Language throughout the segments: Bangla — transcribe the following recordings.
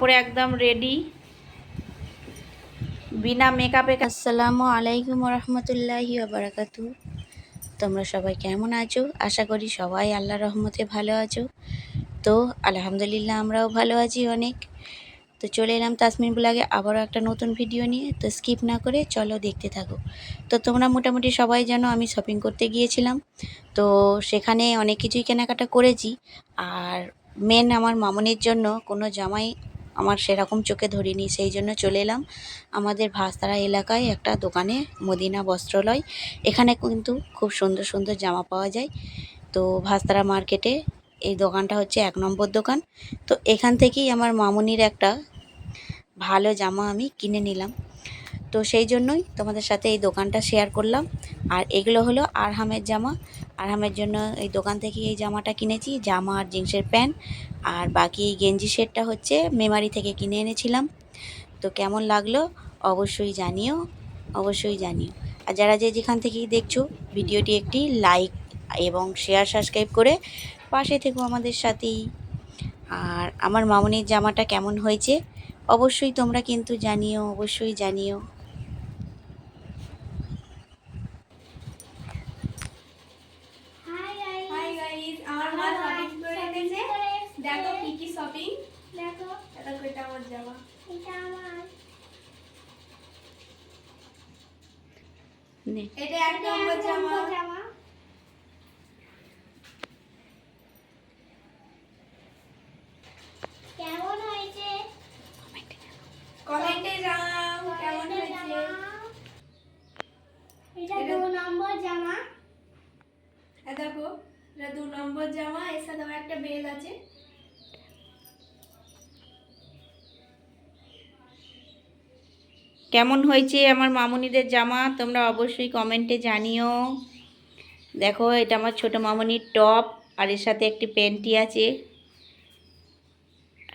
পরে একদম রেডি বিনা মেকআপে আসসালামু আলাইকুম রহমতুল্লাহি বারাকাতু তোমরা সবাই কেমন আছো? আশা করি সবাই আল্লাহ রহমতে ভালো আছো। তো আলহামদুলিল্লাহ আমরাও ভালো আছি অনেক। তো চলে এলাম তাসমিন ব্লগে আবারও একটা নতুন ভিডিও নিয়ে। তো স্কিপ না করে চলো দেখতে থাকো। তো তোমরা মোটামুটি সবাই জানো আমি শপিং করতে গিয়েছিলাম। তো সেখানে অনেক কিছুই কেনাকাটা করেছি। আর মেন আমার মামনির জন্য কোনো জামাই আমার সেরকম চোখে ধরিনি, সেই জন্য চলে এলাম। আমাদের ভাস্তারা এলাকায় একটা দোকানে, মদিনা বস্ত্রালয়। এখানে কিন্তু খুব সুন্দর সুন্দর জামা পাওয়া যায়। তো ভাস্তারা মার্কেটে এই দোকানটা হচ্ছে এক নম্বর দোকান। তো এখান থেকেই আমার মামুনির একটা ভালো জামা আমি কিনে নিলাম। তো সেই জন্যই তোমাদের সাথে এই দোকানটা শেয়ার করলাম। আর এগুলো হলো আরহামের জামা। আরহামের জন্য এই দোকান থেকে এই জামাটা কিনেছি, জামা আর জিন্সের প্যান্ট। আর বাকি গেঞ্জি সেটটা হচ্ছে মেমারি থেকে কিনে এনেছিলাম। তো কেমন লাগল অবশ্যই জানিও অবশ্যই জানিও। আর যারা যে যেখান থেকেই দেখছ, ভিডিওটি একটি লাইক এবং শেয়ার সাবস্ক্রাইব করে পাশে থেকো আমাদের সাথেই। আর আমার মামনির জামাটা কেমন হয়েছে, অবশ্যই তোমরা কিন্তু জানিও, অবশ্যই জানিও হাই গাইস হাই গাইস আমার মা শপিং করে এনেছে দেখো কি কি শপিং দেখো দেখো এটা আমার জামা। এটা আমার। নে। এটা এক নম্বর জামা। জামা। কেমন হয়েছে? কমেন্টে জানাও কেমন হয়েছে? এটা দু নম্বর জামা। দেখো এটা দু নম্বর জামা এর সাথে আমার একটা বেল আছে। কেমন হয়েছে আমার মামুনিদের জামা? তোমরা অবশ্যই কমেন্টে জানিও। দেখো এটা আমার ছোট মামুনির টপ আর এর সাথে একটি প্যান্টি আছে।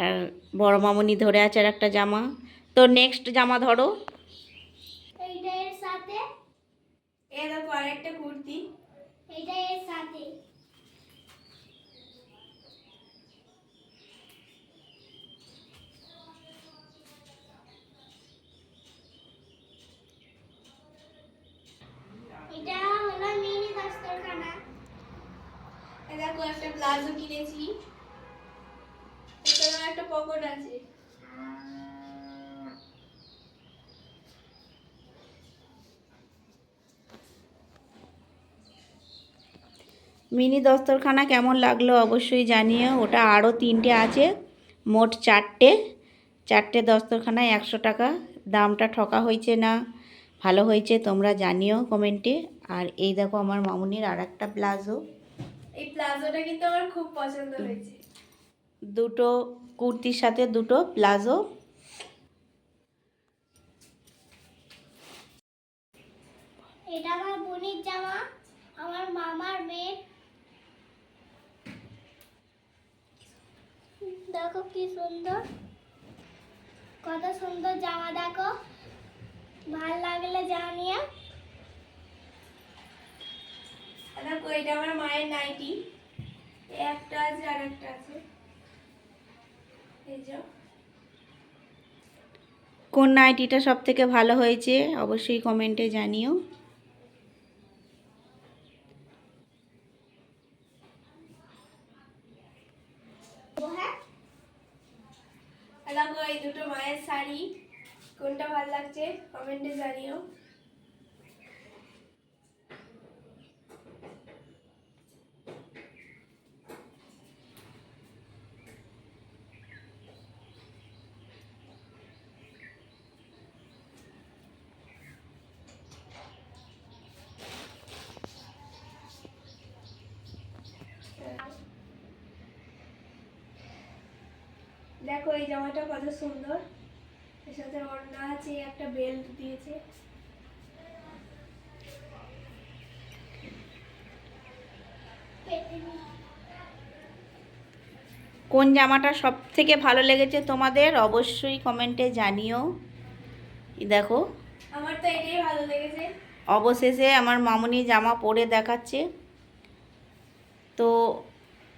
আর বড় মামুনি ধরে আছে আর একটা জামা। তো নেক্সট জামা ধরো। এইটা এর সাথে। এ দেখো আরেকটা কুর্তি। এইটা এর সাথে এটা হলো মিনি দস্তরখানা এ দেখো একটা প্লাজো কিনেছি একটা পকেট আছে। মিনি দস্তরখানা কেমন লাগল অবশ্যই জানিও। ওটা আরও তিনটে আছে, মোট চারটে। চারটে দস্তরখানায় একশো টাকা। দামটা ঠকা হয়েছে না? ভালো হয়েছে, তোমরা জানিও কমেন্টে। আর এই দেখো আমার মামুনির আর একটা প্লাজো। এই প্লাজোটা কিন্তু আমার খুব পছন্দ হয়েছে। দুটো কুর্তির সাথে দুটো প্লাজো। এটা আমার বোনের জামা আমার মামার মেয়ে দেখো কি সুন্দর কত সুন্দর জামা দেখো। ভালো লাগলে জানিয়ে দেখো এটা আমার মায়ের নাইটি। একটা আছে আর একটা আছে। এই যে। কোন নাইটিটা সব থেকে ভালো হয়েছে অবশ্যই কমেন্টে জানিও। এই দুটো মায়ের শাড়ি কোনটা ভালো লাগছে? কমেন্টে জানিও। দেখো এই জামাটা কত সুন্দর। এর সাথে ওড়না আছে একটা বেল্ট দিয়েছে। কোন জামাটা সব থেকে ভালো লেগেছে তোমাদের? অবশ্যই কমেন্টে জানিও। দেখো। আমার তো এটাই ভালো লেগেছে। অবশেষে আমার মামুনি জামা পরে দেখাচ্ছে। তো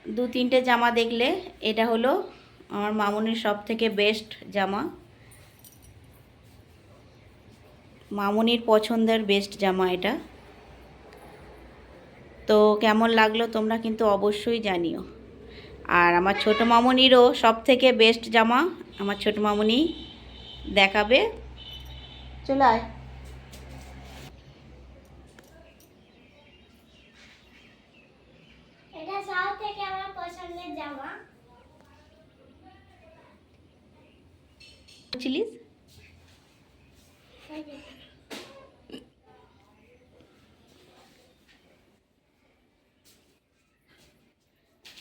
দু তিনটে জামা দেখলে এটা হলো আমার মামুনির সব থেকে বেস্ট জামা। মামুনির পছন্দের বেস্ট জামা এটা। তো কেমন লাগল তোমরা কিন্তু অবশ্যই জানিও। আর আমার ছোট মামুনিরও সব থেকে বেস্ট জামা। আমার ছোট মামুনি দেখাবে। চলে আয় এটা সাউথ থেকে আমার পছন্দের জামা চিলিস?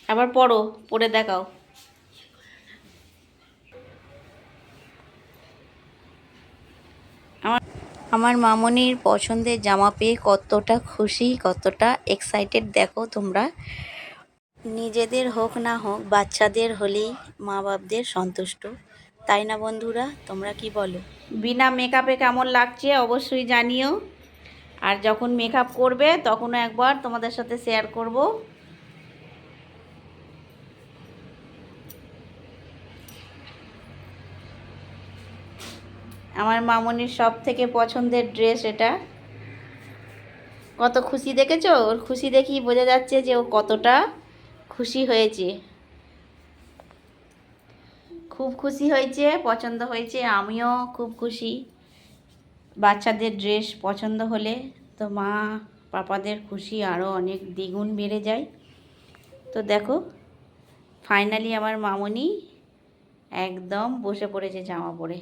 আবার পড়ো, পড়ে দেখাও। আমার আমার মামনির পছন্দের জামা পেয়ে কতটা খুশি, কতটা এক্সাইটেড দেখো তোমরা। নিজেদের হোক না হোক, বাচ্চাদের হলেই মা বাপদের সন্তুষ্ট। তাই না বন্ধুরা? তোমরা কি বলো? বিনা মেকআপে কেমন লাগছে অবশ্যই জানিও। আর যখন মেকআপ করবে, তখনও একবার তোমাদের সাথে শেয়ার করব। আমার মামনির সব থেকে পছন্দের ড্রেস এটা। কত খুশি দেখেছ? ওর খুশি দেখি বোঝা যাচ্ছে যে ও কতটা খুশি হয়েছে। খুব খুশি হয়েছে, পছন্দ হয়েছে, আমিও খুব খুশি। বাচ্চাদের ড্রেস পছন্দ হলে তো মা, পাপাদের খুশি আরও অনেক দ্বিগুণ বেড়ে যায়। তো দেখো ফাইনালি আমার মামনি একদম বসে পড়েছে জামা পরে।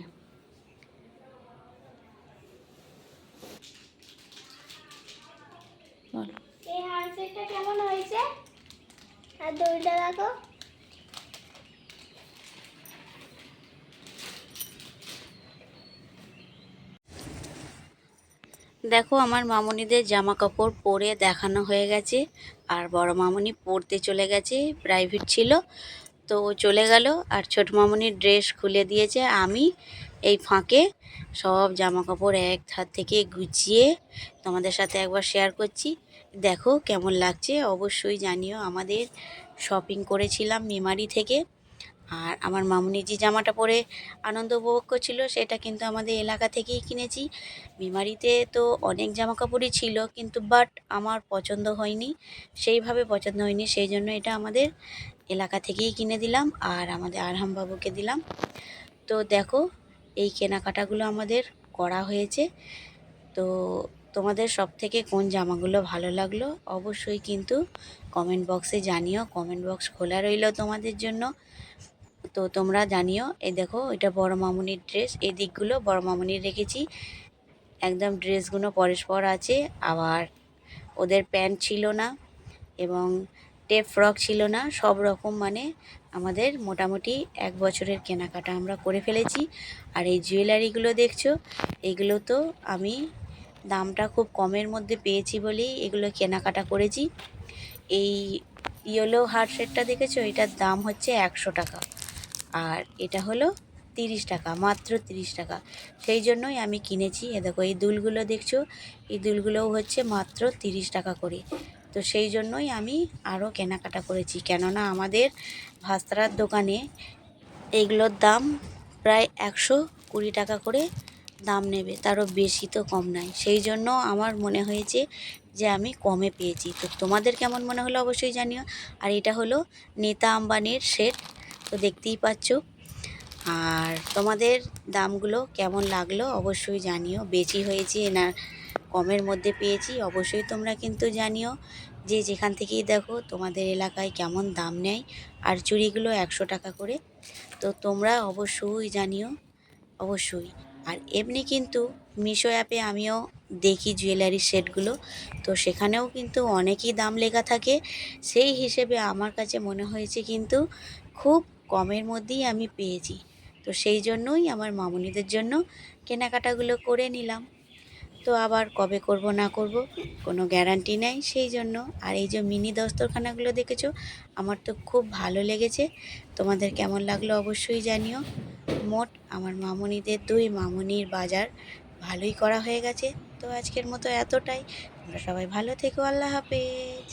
এই হারসেটটা কেমন হয়েছে? আর দেখো। দেখো, আমার মামনিদের জামা কাপড় পরে দেখানো হয়ে গেছে আর বড় মামনি পরতে চলে গেছে প্রাইভেট ছিল। তো চলে গেল আর ছোট মামনির ড্রেস খুলে দিয়েছে। আমি এই ফাঁকে সব জামা কাপড় এক ধার থেকে গুছিয়ে তোমাদের সাথে একবার শেয়ার করছি। দেখো কেমন লাগছে, অবশ্যই জানিও। আমাদের শপিং করেছিলাম মেমারি থেকে। আর আমার মামুনি যে জামাটা পরে আনন্দ উপভোগ করছিল, সেটা কিন্তু আমাদের এলাকা থেকেই কিনেছি। বিমারিতে তো অনেক জামা কাপড়ই ছিল, কিন্তু বাট আমার পছন্দ হয়নি। সেইভাবে পছন্দ হয়নি, সেই জন্য এটা আমাদের এলাকা থেকেই কিনে দিলাম আর আমাদের আরহাম বাবুকে দিলাম। তো দেখো, এই কেনাকাটাগুলো আমাদের করা হয়েছে। তো তোমাদের সব থেকে কোন জামাগুলো ভালো লাগল অবশ্যই কিন্তু কমেন্ট বক্সে জানিও। কমেন্ট বক্স খোলা রইল তোমাদের জন্য। তো তোমরা জানিও, এই দেখো, এটা বড় মামুনির ড্রেস এই দিকগুলো বড় মামুনির রেখেছি। একদম ড্রেসগুলো পরস্পর আছে, আবার ওদের প্যান্ট ছিল না এবং টেপ ফ্রক ছিল না, সব রকম মানে আমাদের মোটামুটি এক বছরের কেনাকাটা আমরা করে ফেলেছি। আর এই জুয়েলারিগুলো দেখছ, এগুলো তো আমি দামটা খুব কমের মধ্যে পেয়েছি বলেই এগুলো কেনাকাটা করেছি। এই ইয়েলো হার্ট সেটটা দেখেছ? এটার দাম হচ্ছে একশো টাকা। আর এটা হলো তিরিশ টাকা, মাত্র তিরিশ টাকা। সেই জন্যই আমি কিনেছি, এ দেখো, এই দুলগুলো দেখছ? এই দুলগুলোও হচ্ছে মাত্র তিরিশ টাকা করে। তো সেই জন্যই আমি আরও কেনাকাটা করেছি। কেননা আমাদের ভাস্তারার দোকানে এইগুলোর দাম প্রায় একশো কুড়ি টাকা করে দাম নেবে, তারও বেশি তো কম নাই। সেই জন্য আমার মনে হয়েছে যে আমি কমে পেয়েছি। তো তোমাদের কেমন মনে হলো অবশ্যই জানিও। আর এটা হলো নেতা আম্বানির সেট তো দেখতেই পাচ্ছ। আর তোমাদের দামগুলো কেমন লাগল অবশ্যই জানিও। বেশি হয়েছে না কমের মধ্যে পেয়েছি, অবশ্যই তোমরা কিন্তু জানিও যে যেখান থেকেই দেখো তোমাদের এলাকায় কেমন দাম নেয়। আর চুড়িগুলো একশো টাকা করে। তো তোমরা অবশ্যই জানিও, অবশ্যই। আর এমনি কিন্তু মিশো অ্যাপে আমিও দেখি জুয়েলারি সেটগুলো। তো সেখানেও কিন্তু অনেকই দাম লেখা থাকে। সেই হিসেবে আমার কাছে মনে হয়েছে কিন্তু খুব কমের মধ্যেই আমি পেয়েছি। তো সেই জন্যই আমার মামুনিদের জন্য কেনাকাটাগুলো করে নিলাম। তো আবার কবে করব, না করব কোনো গ্যারান্টি নেই সেই জন্য। আর এই যে মিনি দস্তরখানাগুলো দেখেছ, আমার তো খুব ভালো লেগেছে। তোমাদের কেমন লাগল অবশ্যই জানিও। মোট আমার মামুনিদের দুই মামুনির বাজার ভালোই করা হয়ে গেছে। তো আজকের মতো এতটাই। তোমরা সবাই ভালো থেকো, আল্লাহ হাফেজ।